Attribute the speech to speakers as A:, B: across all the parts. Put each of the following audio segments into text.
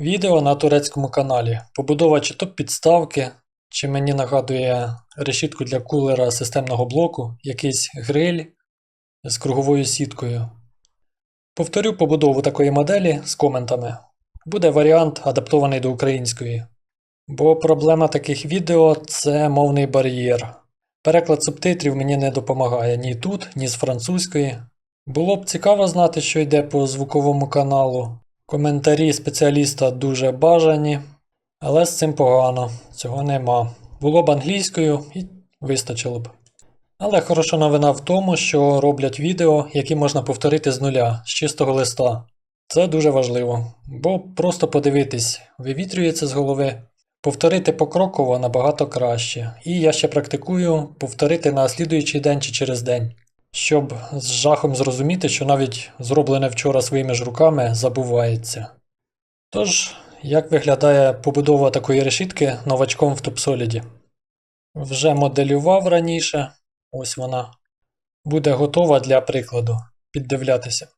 A: Відео на турецькому каналі. Побудова чи то підставки, чи мені нагадує решітку для кулера системного блоку, якийсь гриль з круговою сіткою. Повторю побудову такої моделі з коментами. Буде варіант адаптований до української. Бо проблема таких відео це мовний бар'єр. Переклад субтитрів мені не допомагає ні тут, ні з французької. Було б цікаво знати, що йде по звуковому каналу. Коментарі спеціаліста дуже бажані, але з цим погано, цього нема. Було б англійською і вистачило б. Але хороша новина в тому, що роблять відео, які можна повторити з нуля, з чистого листа. Це дуже важливо, бо просто подивитись, вивітрюється з голови. Повторити покроково набагато краще. І я ще практикую повторити на слідуючий день чи через день, щоб з жахом зрозуміти, що навіть зроблене вчора своїми ж руками забувається. Тож, як виглядає побудова такої решітки новачком в TopSolid? Вже моделював раніше, ось вона. Буде готова для прикладу, піддивлятися.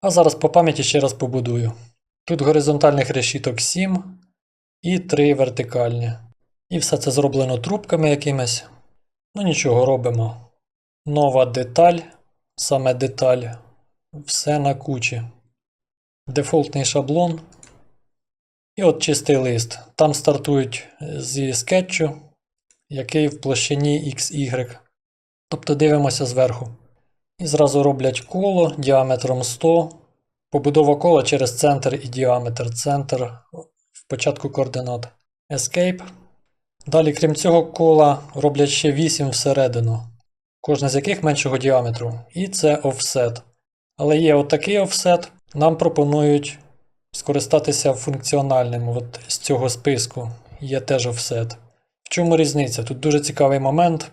A: А зараз по пам'яті ще раз побудую. Тут горизонтальних решіток 7 і 3 вертикальні. І все це зроблено трубками якимись. Ну нічого робимо. Нова деталь, саме деталь, все на кучі. Дефолтний шаблон. І от чистий лист. Там стартують зі скетчу, який в площині XY. Тобто дивимося зверху. І зразу роблять коло діаметром 100. Побудова кола через центр і діаметр. Центр в початку координат. Escape. Далі, крім цього кола, роблять ще 8 всередину, кожне з яких меншого діаметру. І це offset. Але є отакий offset. Нам пропонують скористатися функціональним. От з цього списку є теж offset. В чому різниця? Тут дуже цікавий момент.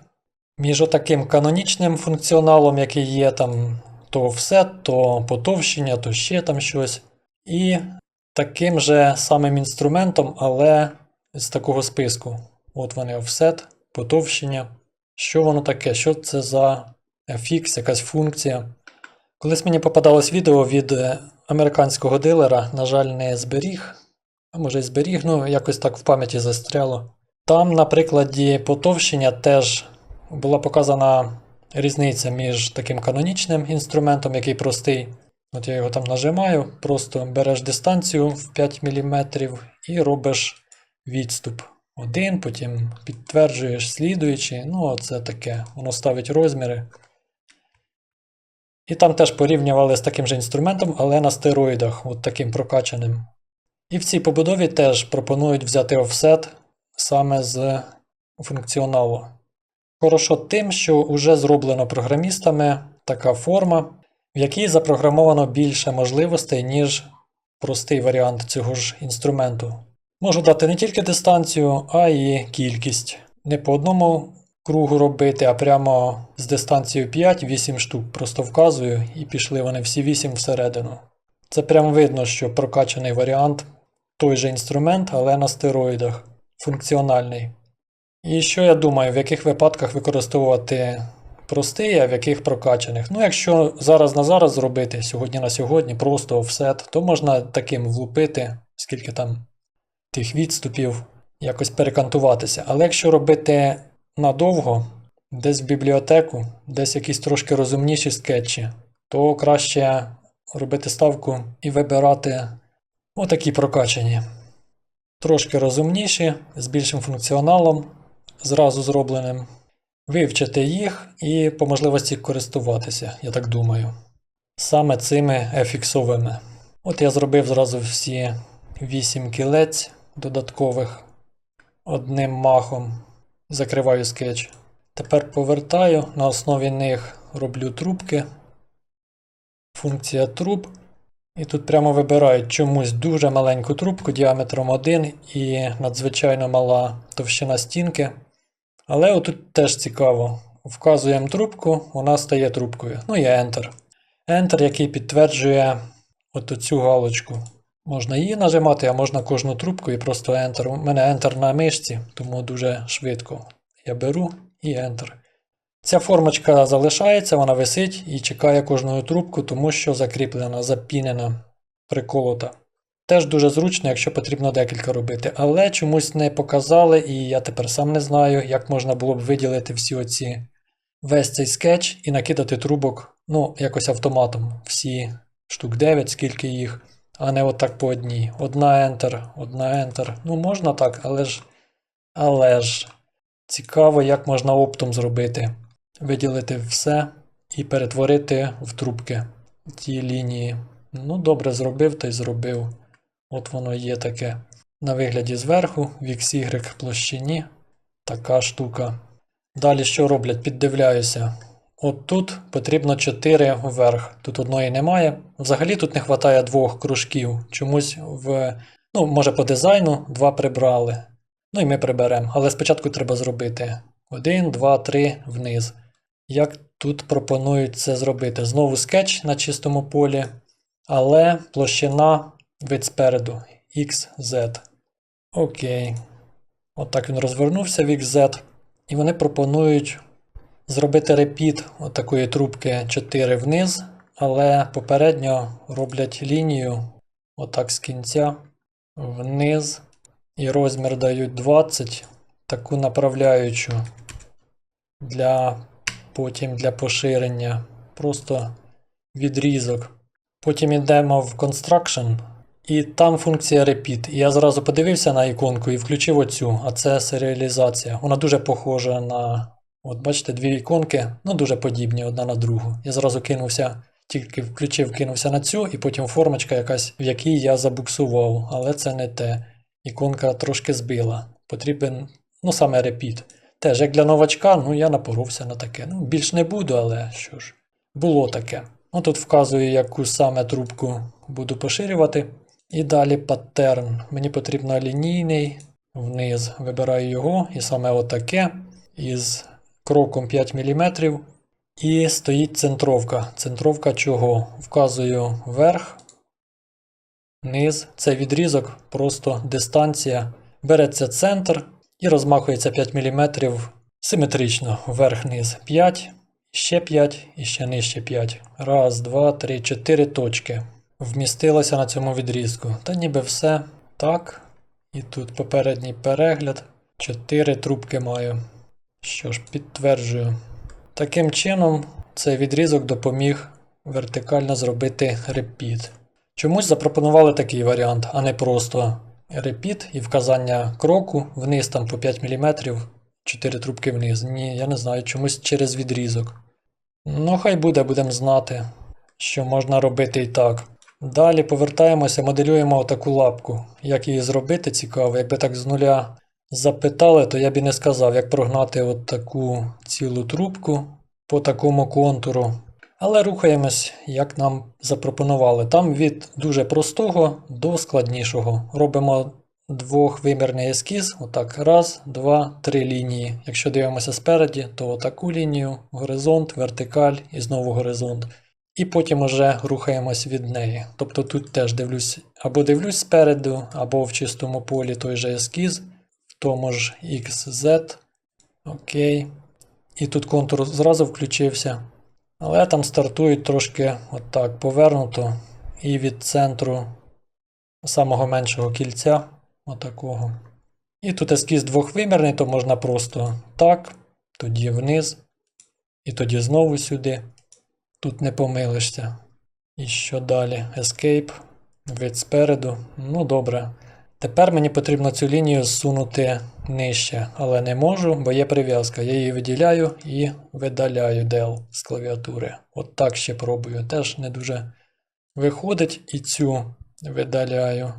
A: Між отаким канонічним функціоналом, який є там то offset, то потовщення, то ще там щось. І таким же самим інструментом, але з такого списку. От вони offset, потовщення. Що воно таке? Що це за FX, якась функція? Колись мені попадалось відео від е, американського дилера, на жаль, не зберіг, а може й зберіг, ну якось так в пам'яті застряло. Там, на прикладі потовщення теж була показана різниця між таким канонічним інструментом, який простий. От я його там нажимаю, просто береш дистанцію в 5 мм і робиш відступ. Один, потім підтверджуєш слідуючий. Ну, оце таке. Воно ставить розміри. І там теж порівнювали з таким же інструментом, але на стероїдах, от таким прокачаним. І в цій побудові теж пропонують взяти офсет саме з функціоналу. Хорошо тим, що вже зроблено програмістами така форма, в якій запрограмовано більше можливостей, ніж простий варіант цього ж інструменту. Можу дати не тільки дистанцію, а й кількість. Не по одному кругу робити, а прямо з дистанцією 5-8 штук. Просто вказую і пішли вони всі 8 всередину. Це прямо видно, що прокачаний варіант той же інструмент, але на стероїдах. Функціональний. І що я думаю, в яких випадках використовувати простий, а в яких прокачаних. Ну, якщо зараз на зараз зробити, сьогодні на сьогодні, просто офсет, то можна таким влупити, скільки там тих відступів, якось перекантуватися. Але якщо робити надовго, десь в бібліотеку, десь якісь трошки розумніші скетчі, то краще робити ставку і вибирати отакі прокачані. Трошки розумніші, з більшим функціоналом, зразу зробленим. Вивчити їх і по можливості користуватися, я так думаю. Саме цими ефіксовими. От я зробив зразу всі 8 кілець додаткових одним махом. Закриваю скетч. Тепер повертаю, на основі них роблю трубки. Функція труб. І тут прямо вибирають чомусь дуже маленьку трубку діаметром 1 і надзвичайно мала товщина стінки. Але отут теж цікаво. Вказуємо трубку, вона стає трубкою. Ну і Enter. Enter, який підтверджує от цю галочку. Можна її нажимати, а можна кожну трубку і просто Enter. У мене Enter на мишці, тому дуже швидко. Я беру і Enter. Ця формочка залишається, вона висить і чекає кожну трубку, тому що закріплена, запінена, приколота. Теж дуже зручно, якщо потрібно декілька робити. Але чомусь не показали, і я тепер сам не знаю, як можна було б виділити всі оці весь цей скетч і накидати трубок, ну, якось автоматом. Всі штук 9, скільки їх, а не отак по одній. Одна Enter, одна Enter. Ну, можна так, але ж. Але ж. Цікаво, як можна оптом зробити. Виділити все і перетворити в трубки ті лінії. Ну, добре, зробив, то й зробив. От воно є таке. На вигляді зверху, в XY площині. Така штука. Далі що роблять? Піддивляюся. От тут потрібно 4 вверх. Тут одної немає. Взагалі тут не вистачає двох кружків. Чомусь в. Ну, може по дизайну два прибрали. Ну і ми приберемо. Але спочатку треба зробити 1, 2, 3 вниз. Як тут пропонують це зробити? Знову скетч на чистому полі, але площина вид спереду XZ. Окей. Отак він розвернувся в XZ. І вони пропонують зробити репіт такої трубки 4 вниз, але попередньо роблять лінію отак з кінця вниз. І розмір дають 20, таку направляючу для потім для поширення. Просто відрізок. Потім йдемо в Construction, і там функція Repeat. І я зразу подивився на іконку і включив оцю, а це серіалізація. Вона дуже похожа на. От бачите, дві іконки, ну дуже подібні одна на другу. Я зразу кинувся, тільки включив, кинувся на цю, і потім формочка якась, в якій я забуксував, але це не те. Іконка трошки збила. Потрібен, ну саме Repeat. Теж, як для новачка, ну я напоровся на таке. Ну, більш не буду, але що ж, було таке. Ну, тут вказую, яку саме трубку буду поширювати. І далі паттерн. Мені потрібно лінійний вниз. Вибираю його, і саме отаке. Із кроком 5 мм. І стоїть центровка. Центровка чого? Вказую вверх, низ. Це відрізок, просто дистанція. Береться центр і розмахується 5 мм симетрично. Вверх-низ 5, ще 5 і ще нижче 5. Раз, два, три, чотири точки. Вмістилося на цьому відрізку. Та ніби все. Так. І тут попередній перегляд. 4 трубки маю. Що ж, підтверджую. Таким чином, цей відрізок допоміг вертикально зробити репіт. Чомусь запропонували такий варіант, а не просто репіт і вказання кроку вниз там по 5 мм, 4 трубки вниз. Ні, я не знаю, чомусь через відрізок. Ну, хай буде, будемо знати, що можна робити і так. Далі повертаємося, моделюємо таку лапку. Як її зробити, цікаво. Якби так з нуля запитали, то я б і не сказав, як прогнати от таку цілу трубку по такому контуру. Але рухаємось, як нам запропонували. Там від дуже простого до складнішого. Робимо двохвимірний ескіз. Отак. Раз, два, три лінії. Якщо дивимося спереді, то таку лінію, горизонт, вертикаль і знову горизонт. І потім уже рухаємось від неї. Тобто тут теж дивлюсь або дивлюсь спереду, або в чистому полі той же ескіз, тому ж XZ. Окей. І тут контур зразу включився. Але там стартують трошки отак повернуто. І від центру самого меншого кільця. Отакого. І тут ескіз двохвимірний, то можна просто так, тоді вниз, і тоді знову сюди. Тут не помилишся. І що далі? Escape. Вид спереду. Ну добре. Тепер мені потрібно цю лінію зсунути нижче, але не можу, бо є прив'язка. Я її виділяю і видаляю del з клавіатури. От так ще пробую. Теж не дуже виходить і цю видаляю.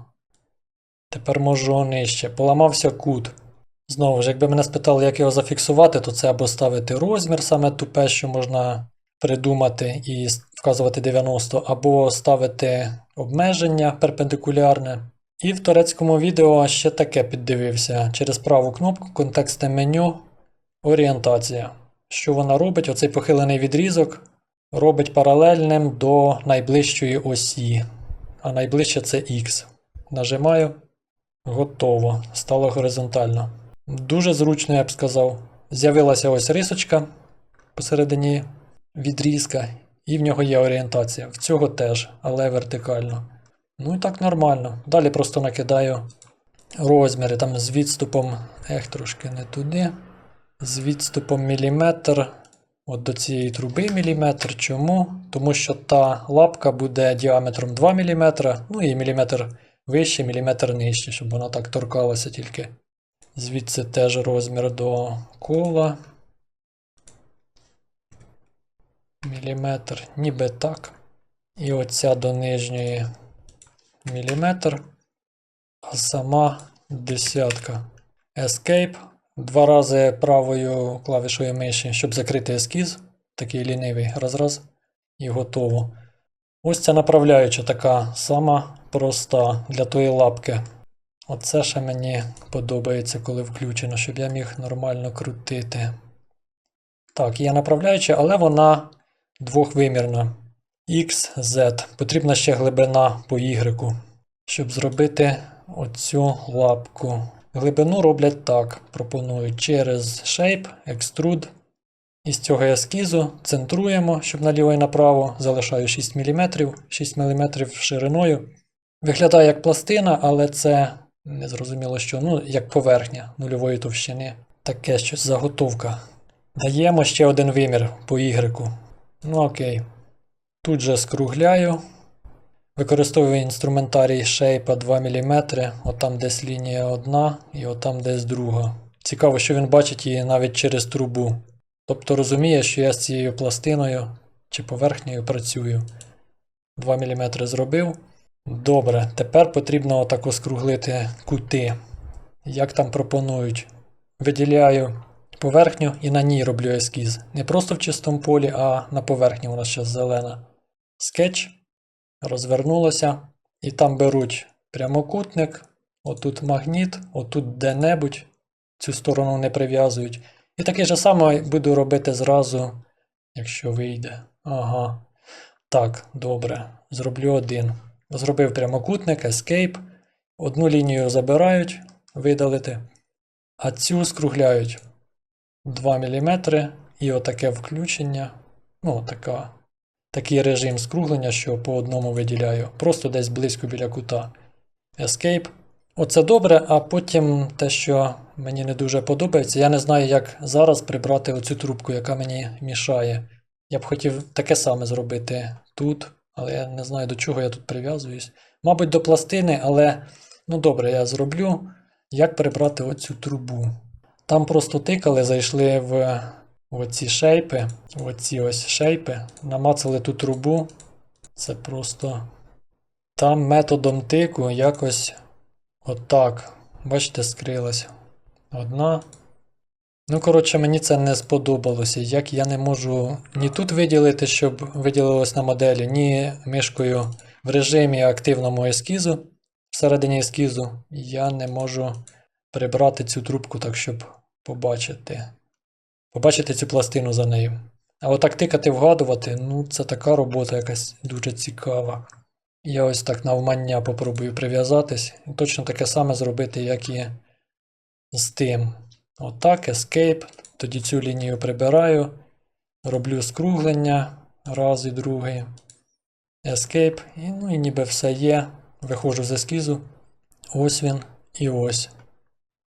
A: Тепер можу нижче. Поламався кут. Знову ж, якби мене спитали, як його зафіксувати, то це або ставити розмір, саме тупе, що можна придумати і вказувати 90, або ставити обмеження перпендикулярне. І в турецькому відео ще таке піддивився. Через праву кнопку контекстне меню орієнтація. Що вона робить? Оцей похилений відрізок робить паралельним до найближчої осі. А найближче це X. Нажимаю. Готово. Стало горизонтально. Дуже зручно, я б сказав. З'явилася ось рисочка посередині відрізка, і в нього є орієнтація. В цього теж, але вертикально. Ну і так нормально. Далі просто накидаю розміри там з відступом, ех, трошки не туди. З відступом міліметр. От до цієї труби міліметр. Чому? Тому що та лапка буде діаметром 2 мм, ну і міліметр вище, міліметр нижче, щоб вона так торкалася тільки. Звідси теж розмір до кола. Міліметр, ніби так. І оця до нижньої міліметр, а сама десятка. Escape. Два рази правою клавішою миші, щоб закрити ескіз. Такий лінивий раз-раз. І готово. Ось ця направляюча така сама проста для тої лапки. Оце ще мені подобається, коли включено, щоб я міг нормально крутити. Так, є направляюча, але вона двохвимірна. X, Z. Потрібна ще глибина по Y, щоб зробити оцю лапку. Глибину роблять так. Пропонують через Shape, Extrude. Із цього ескізу центруємо, щоб наліво і направо. Залишаю 6 мм, 6 мм шириною. Виглядає як пластина, але це незрозуміло що. Ну, як поверхня нульової товщини. Таке щось заготовка. Даємо ще один вимір по Y. Ну окей. Тут же скругляю. Використовую інструментарій Shape 2 мм. Отам десь лінія одна і отам десь друга. Цікаво, що він бачить її навіть через трубу. Тобто розуміє, що я з цією пластиною чи поверхнею працюю. 2 мм зробив. Добре, тепер потрібно отако скруглити кути. Як там пропонують? Виділяю поверхню і на ній роблю ескіз. Не просто в чистому полі, а на поверхні вона ще зелена. Скетч. Розвернулося. І там беруть прямокутник, отут магніт, отут де-небудь. Цю сторону не прив'язують. І таке ж саме буду робити зразу, якщо вийде. Ага. Так, добре. Зроблю один. Зробив прямокутник, Escape. Одну лінію забирають, видалити, а цю скругляють 2 мм і отаке включення. Ну, така, такий режим скруглення, що по одному виділяю. Просто десь близько біля кута. Escape. Оце добре, а потім те, що мені не дуже подобається, я не знаю, як зараз прибрати оцю трубку, яка мені мішає. Я б хотів таке саме зробити тут, але я не знаю, до чого я тут прив'язуюсь. Мабуть, до пластини, але ну добре, я зроблю. Як прибрати оцю трубу? Там просто тикали, зайшли в оці шейпи, оці ось шейпи, намацали ту трубу. Це просто там методом тику якось отак. Бачите, скрилась. Одна. Ну, коротше, мені це не сподобалося. Як я не можу ні тут виділити, щоб виділилось на моделі, ні мишкою в режимі активному ескізу. Всередині ескізу я не можу прибрати цю трубку так, щоб побачити. Побачити цю пластину за нею. А отак тикати, вгадувати, ну це така робота якась дуже цікава. Я ось так навмання попробую прив'язатись. Точно таке саме зробити, як і з тим. Отак, Escape. Тоді цю лінію прибираю. Роблю скруглення. Раз і другий. Escape. І, ну і ніби все є. Виходжу з ескізу. Ось він і ось.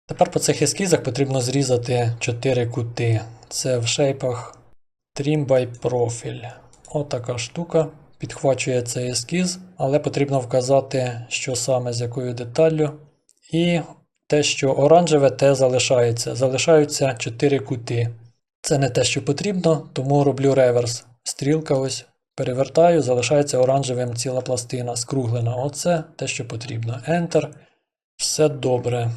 A: Тепер по цих ескізах потрібно зрізати 4 кути. Це в шейпах Trim by Profile. Отака штука. Підхвачує цей ескіз, але потрібно вказати, що саме з якою деталлю. І те, що оранжеве, те залишається. Залишаються 4 кути. Це не те, що потрібно, тому роблю реверс. Стрілка ось перевертаю, залишається оранжевим ціла пластина, скруглена. Оце те, що потрібно. Enter. Все добре.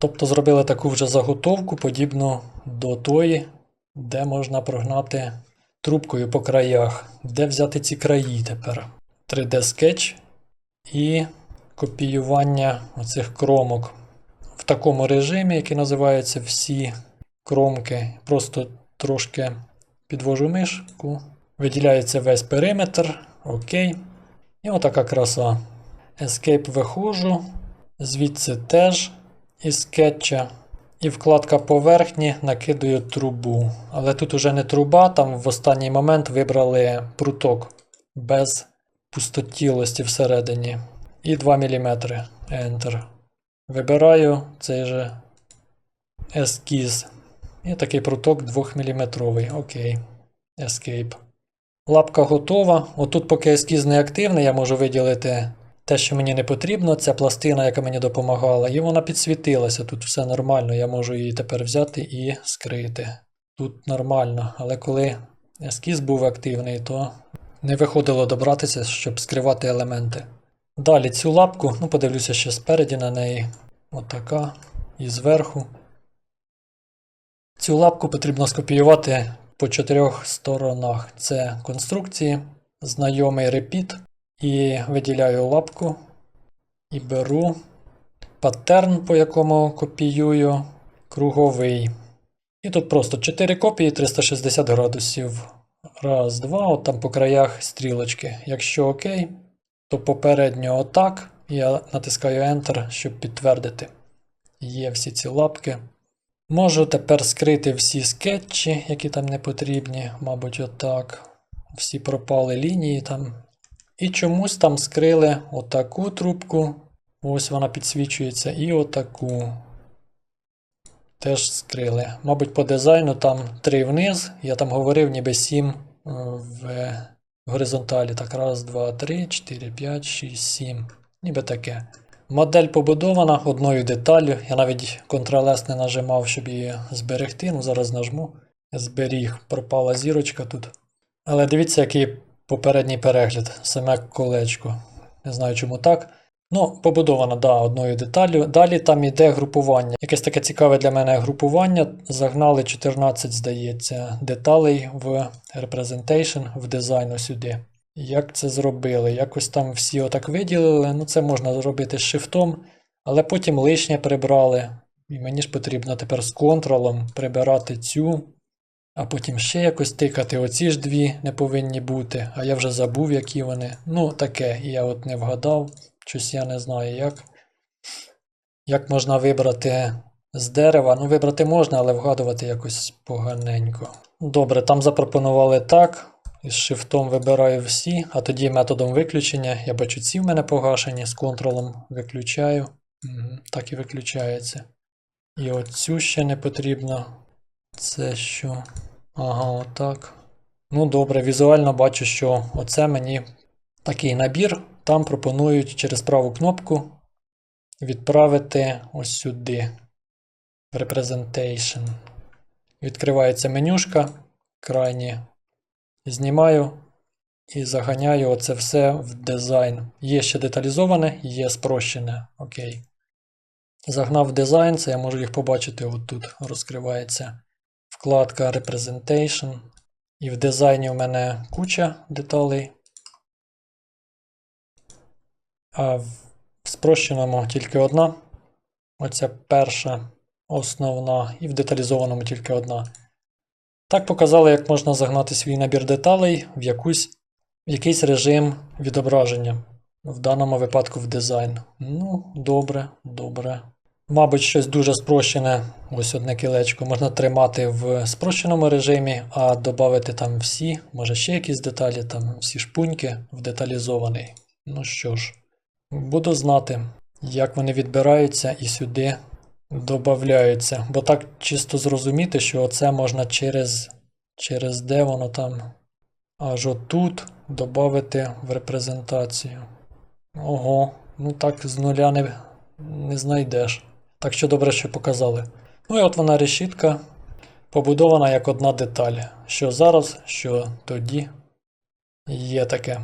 A: Тобто зробили таку вже заготовку, подібну до тої, де можна прогнати трубкою по краях. Де взяти ці краї тепер? 3D Sketch і копіювання оцих кромок в такому режимі, який називається всі кромки. Просто трошки підвожу мишку, виділяється весь периметр. Окей. І отака краса. Escape виходжу, звідси теж із скетча. І вкладка поверхні накидаю трубу. Але тут уже не труба, там в останній момент вибрали пруток без пустотілості всередині. І 2 мм. Enter. Вибираю цей же ескіз. І такий пруток 2 мм. Окей. Escape. Лапка готова. Отут, поки ескіз не активний, я можу виділити те, що мені не потрібно. Це пластина, яка мені допомагала, і вона підсвітилася. Тут все нормально. Я можу її тепер взяти і скрити. Тут нормально, але коли ескіз був активний, то не виходило добратися, щоб скривати елементи. Далі цю лапку, ну подивлюся ще спереді на неї. Отака. І зверху. Цю лапку потрібно скопіювати по чотирьох сторонах. Це конструкції, знайомий репіт. І виділяю лапку. І беру паттерн, по якому копіюю круговий. І тут просто 4 копії 360 градусів. Раз, два, от там по краях стрілочки. Якщо ОК, то попередньо отак. Я натискаю Enter, щоб підтвердити. Є всі ці лапки. Можу тепер скрити всі скетчі, які там не потрібні, мабуть, отак. Всі пропали лінії там. І чомусь там скрили отаку трубку. Ось вона підсвічується, і отаку. Теж скрили. Мабуть, по дизайну там 3 вниз. Я там говорив, ніби 7 в горизонталі. Так, раз, два, три, 4, 5, 6, 7. Ніби таке. Модель побудована одною деталлю. Я навіть Ctrl-S не нажимав, щоб її зберегти. Ну, зараз нажму. Зберіг, пропала зірочка тут. Але дивіться, який попередній перегляд, саме колечко. Не знаю, чому так. Ну, побудована, да, одною деталлю. Далі там іде групування. Якесь таке цікаве для мене групування. Загнали 14, здається, деталей в Representation, в дизайну сюди. Як це зробили? Якось там всі отак виділили. Ну, це можна зробити з шифтом, але потім лишнє прибрали. І мені ж потрібно тепер з контролом прибирати цю, а потім ще якось тикати. Оці ж дві не повинні бути, а я вже забув, які вони. Ну, таке, я от не вгадав. Щось я не знаю як. Як можна вибрати з дерева? Ну, вибрати можна, але вгадувати якось поганенько. Добре, там запропонували так. Із шифтом вибираю всі, а тоді методом виключення. Я бачу, ці в мене погашені, з контролем виключаю. Так і виключається. І оцю ще не потрібно. Це що? Ага, отак. Ну добре, візуально бачу, що оце мені такий набір. Там пропонують через праву кнопку відправити ось сюди. Representation. Відкривається менюшка. Крайні. Знімаю і заганяю оце все в дизайн. Є ще деталізоване, є спрощене. Окей. Загнав дизайн, це я можу їх побачити отут. Розкривається вкладка Representation. І в дизайні у мене куча деталей. А в спрощеному тільки одна. Оця перша основна, і в деталізованому тільки одна. Так показали, як можна загнати свій набір деталей в, якусь, в якийсь режим відображення. В даному випадку в дизайн. Ну, добре, добре. Мабуть, щось дуже спрощене, ось одне кілечко, можна тримати в спрощеному режимі, а додати там всі, може ще якісь деталі, там всі шпуньки в деталізований. Ну що ж, буду знати, як вони відбираються і сюди додаються. Бо так чисто зрозуміти, що це можна через, через де воно там аж отут додати в репрезентацію. Ого, ну так з нуля не, не знайдеш. Так що добре, що показали. Ну і от вона решітка, побудована як одна деталь. Що зараз, що тоді є таке.